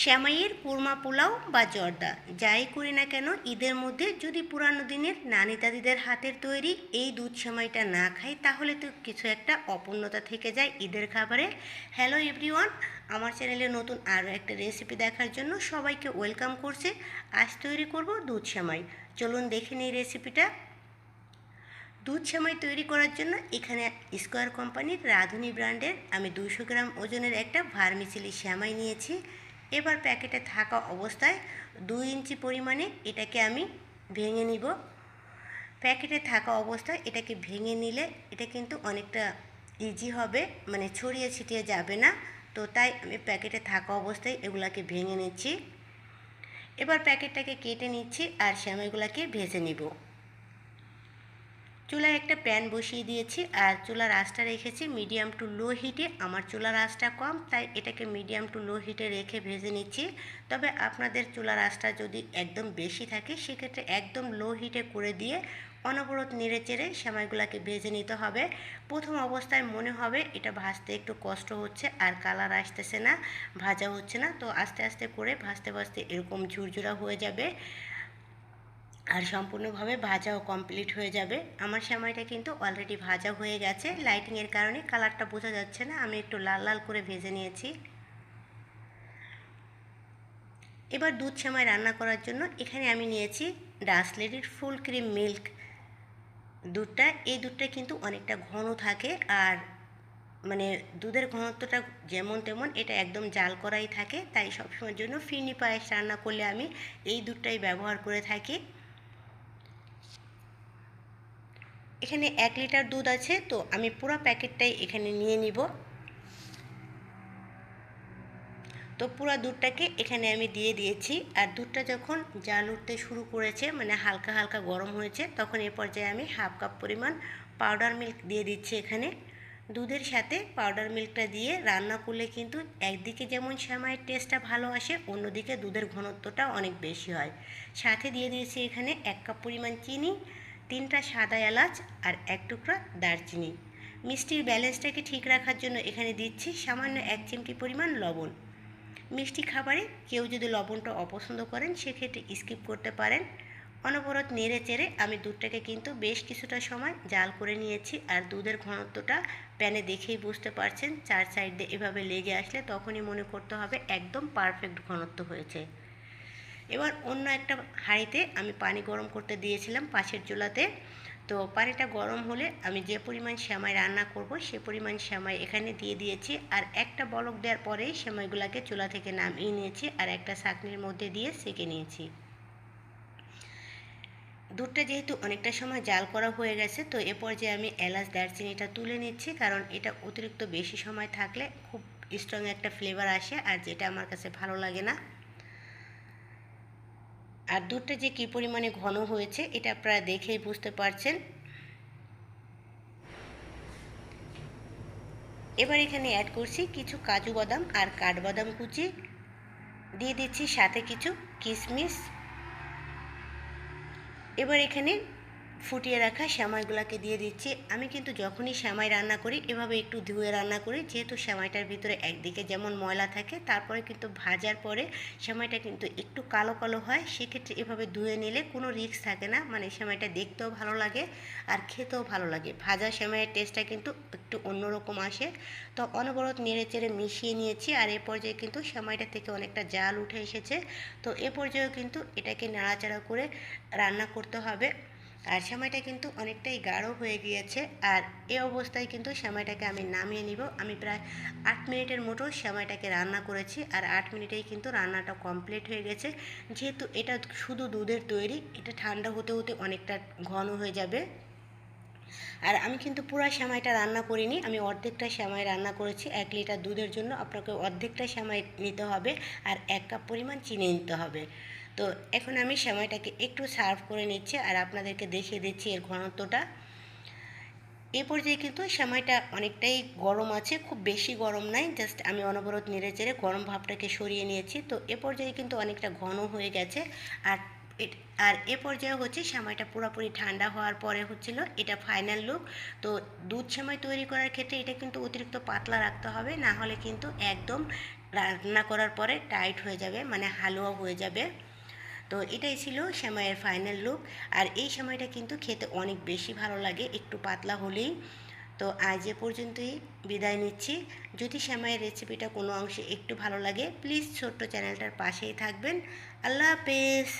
শ্যামাইয়ের কুরমা পোলাও বা জর্দা, যাই করি না কেন, ঈদের মধ্যে যদি পুরানো দিনের নানি দাদিদের হাতের তৈরি এই দুধ সেমাইটা না খাই, তাহলে তো কিছু একটা অপূর্ণতা থেকে যায় ঈদের খাবারে। হ্যালো এভরিওয়ান আমার চ্যানেলে নতুন আরও একটা রেসিপি দেখার জন্য সবাইকে ওয়েলকাম করছে। আজ তৈরি করব দুধ সেমাই চলুন দেখে নিই রেসিপিটা দুধ সেমাই তৈরি করার জন্য এখানে স্কোয়ার কোম্পানির রাঁধুনি ব্র্যান্ডের আমি দুশো গ্রাম ওজনের একটা ভার্মিচিলি সেমাই নিয়েছি। এবার প্যাকেটে থাকা অবস্থায় দুই ইঞ্চি পরিমাণে এটাকে আমি ভেঙে নিব। প্যাকেটে থাকা অবস্থায় এটাকে ভেঙে নিলে এটা কিন্তু অনেকটা ইজি হবে মানে ছড়িয়ে ছিটিয়ে যাবে না। তো তাই আমি প্যাকেটে থাকা অবস্থায় এগুলাকে ভেঙে নিচ্ছি। এবার প্যাকেটটাকে কেটে নিচ্ছি আর সেমাইগুলোকে ভেজে নিব। চুলায় একটা প্যান বসিয়ে দিয়েছি আর চুলার আঁচটা রেখেছি মিডিয়াম টু লো হিটে। আমার চুলার আঁচটা কম, তাই এটাকে মিডিয়াম টু লো হিটে রেখে ভেজে নিচ্ছি। তবে আপনাদের চুলার আঁচটা যদি একদম বেশি থাকে, সেক্ষেত্রে একদম লো হিটে করে দিয়ে অনবরত নেড়ে চেড়ে সেমাইগুলোকে ভেজে নিতে হবে। প্রথম অবস্থায় মনে হবে এটা ভাজতে একটু কষ্ট হচ্ছে আর কালার আসতেছে না, ভাজা হচ্ছে না। তো আস্তে আস্তে করে ভাজতে ভাজতে এরকম ঝুরঝুরা হয়ে যাবে। আর সম্পূর্ণভাবে ভাজাও কমপ্লিট হয়ে যাবে। আমার সেমাইটা কিন্তু অলরেডি ভাজা হয়ে গেছে। লাইটিংয়ের কারণে কালারটা বোঝা যাচ্ছে না। আমি একটু লাল লাল করে ভেজে নিয়েছি। এবার দুধ সেমাই রান্না করার জন্য এখানে আমি নিয়েছি ডাসলেরির ফুল ক্রিম মিল্ক দুধটা, এই দুধটা কিন্তু অনেকটা ঘন থাকে আর মানে দুধের ঘনত্বটা যেমন তেমন এটা একদম জাল করাই থাকে। তাই সবসময়ের জন্য ফিরনি পায়েস রান্না করলে আমি এই দুধটাই ব্যবহার করে থাকি। এখানে এক লিটার দুধ আছে, তো আমি পুরো প্যাকেটটাই এখানে নিয়ে নিব। তো পুরো দুধটাকে এখানে আমি দিয়ে দিয়েছি, আর দুধটা যখন জাল উঠতে শুরু করেছে মানে হালকা হালকা গরম হয়েছে, তখন এ পর্যায়ে আমি হাফ কাপ পরিমাণ পাউডার মিল্ক দিয়ে দিচ্ছি এখানে। দুধের সাথে পাউডার মিল্কটা দিয়ে রান্না করলে কিন্তু একদিকে যেমন সেমাইয়ের টেস্টটা ভালো আসে, অন্যদিকে দুধের ঘনত্বটা অনেক বেশি হয়। সাথে দিয়ে দিয়েছি এখানে এক কাপ পরিমাণ চিনি তিনটা সাদা এলাচ আর এক টুকরা দারচিনি। মিষ্টির ব্যালেন্সটাকে ঠিক রাখার জন্য এখানে দিচ্ছি সামান্য এক চিমটি পরিমাণ লবণ। মিষ্টি খাবারে কেউ যদি লবণটা অপছন্দ করেন, সেক্ষেত্রে স্কিপ করতে পারেন। অনবরত নেড়ে চেড়ে আমি দুধটাকে কিন্তু বেশ কিছুটা সময় জাল করে নিয়েছি আর দুধের ঘনত্বটা প্যানে দেখেই বুঝতে পারছেন। চার সাইড দিয়ে এভাবে লেগে আসলে তখনই মনে করতে হবে একদম পারফেক্ট ঘনত্ব হয়েছে। এবার অন্য একটা হাঁড়িতে আমি পানি গরম করতে দিয়েছিলাম পাশের চুলাতে। তো পানিটা গরম হলে আমি যে পরিমাণ সেমাই রান্না করব সে পরিমাণ সেমাই এখানে দিয়ে দিয়েছি আর একটা বলক দেওয়ার পরেই সেমাইগুলোকে চুলা থেকে নামিয়ে নিয়েছি আর একটা ছাঁকনির মধ্যে দিয়ে সেঁকে নিয়েছি। দুধটা যেহেতু অনেকটা সময় জাল করা হয়ে গেছে, তো এ পর্যায়ে আমি এলাচ দারচিনিটা তুলে নিচ্ছি কারণ এটা অতিরিক্ত বেশি সময় থাকলে খুব স্ট্রং একটা ফ্লেভার আসে আর যেটা আমার কাছে ভালো লাগে না আর দুধটা যে কী পরিমাণে ঘন হয়েছে, এটা আপনারা দেখেই বুঝতে পারছেন। এবার এখানে অ্যাড করছি কিছু কাজু বাদাম আর কাঠবাদাম কুচি। দিয়ে দিচ্ছি সাথে কিছু কিশমিশ এবার এখানে ফুটিয়ে রাখা শ্যামাইগুলোকে দিয়ে দিচ্ছি। আমি কিন্তু যখনই শ্যামাই রান্না করি, এভাবে একটু ধুয়ে রান্না করি, যেহেতু শ্যামাইটার ভিতরে একদিকে যেমন ময়লা থাকে, তারপরে কিন্তু ভাজার পরে শ্যামাইটা কিন্তু একটু কালো কালো হয়, সেক্ষেত্রে এভাবে ধুয়ে নিলে কোনো রিস্ক থাকে না। মানে শ্যামাইটা দেখতেও ভালো লাগে আর খেতেও ভালো লাগে। ভাজা শ্যামাইয়ের টেস্টটা কিন্তু একটু অন্যরকম আসে। তো অনবরত নেড়ে চেড়ে মিশিয়ে নিয়েছি আর এ পর্যায়ে কিন্তু শ্যামাইটা থেকে অনেকটা জাল উঠে এসেছে। তো এ পর্যায়েও কিন্তু এটাকে নাড়াচাড়া করে রান্না করতে হবে। আর সময়টা কিন্তু অনেকটাই গাঢ় হয়ে গিয়েছে। আর এ অবস্থায় কিন্তু সময়টাকে আমি নামিয়ে নিব। আমি প্রায় আট মিনিটের মতো সময়টাকে রান্না করেছি। আর আট মিনিটেই কিন্তু রান্নাটা কমপ্লিট হয়ে গেছে। যেহেতু এটা শুধু দুধের তৈরি, এটা ঠান্ডা হতে হতে অনেকটা ঘন হয়ে যাবে। আর আমি কিন্তু পুরো সেমাইটা রান্না করিনি, আমি অর্ধেকটা সেমাই রান্না করেছি, এক লিটার দুধের জন্য আপনাকে অর্ধেকটা সেমাই নিতে হবে আর এক কাপ পরিমাণ চিনি নিতে হবে। তো এখন আমি সেমাইটাকে একটু সার্ভ করে নিচ্ছি আর আপনাদেরকে দেখিয়ে দিচ্ছি এর ঘনত্বটা। এ পর্যায়ে কিন্তু সেমাইটা অনেকটাই গরম আছে, খুব বেশি গরম নাই জাস্ট আমি অনবরত নেড়ে চেড়ে গরম ভাবটাকে সরিয়ে নিয়েছি। তো এ পর্যায়ে কিন্তু অনেকটা ঘন হয়ে গেছে আর আর এ পর্যায়ে হচ্ছে সেমাইটা পুরোপুরি ঠান্ডা হওয়ার পরে হচ্ছিল এটা ফাইনাল লুক তো দুধ সেমাই তৈরি করার ক্ষেত্রে এটা কিন্তু অতিরিক্ত পাতলা রাখতে হবে, না হলে কিন্তু একদম রান্না করার পরে টাইট হয়ে যাবে মানে হালুয়া হয়ে যাবে। তো এটাই ছিল সেমাইয়ের ফাইনাল লুক আর এই সেমাইটা কিন্তু খেতে অনেক বেশি ভালো লাগে, একটু পাতলা হলেই। তো আজ এ পর্যন্তই, বিদায় নিচ্ছি। যদি সেমাইয়ের রেসিপিটা কোনো অংশে একটু ভালো লাগে প্লিজ ছোট্ট চ্যানেলটার পাশেই থাকবেন। আল্লাহ হাফেজ।